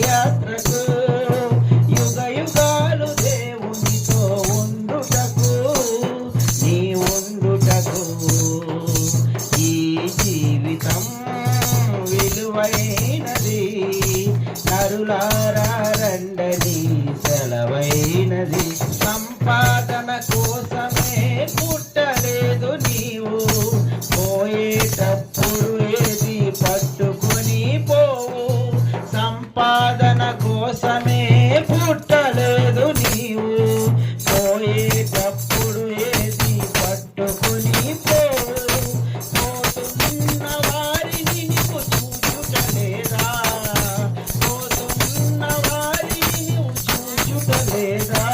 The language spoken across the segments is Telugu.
యాత్రకు యుగ యుగాలు దేవునితో ఉండుటకు నీ ఉండుటకు ఈ జీవితం విలువైనది. నరులారా రండని సెలవైనది. సంపాదన సాధన కోసమే పుట్టలేదు నీవు. పోయేటప్పుడు ఏది పట్టుకుని పోతున్న వారిని నీకు చూచుటలేదా? పోతున్న వారిని నువ్వు చూచుటలేదా?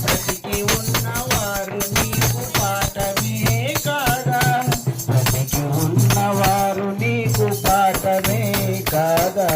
బ్రతికి ఉన్నవారు నీకు పాఠమే కాదా? బ్రతికి ఉన్నవారు నీకు పాఠమే కాదా?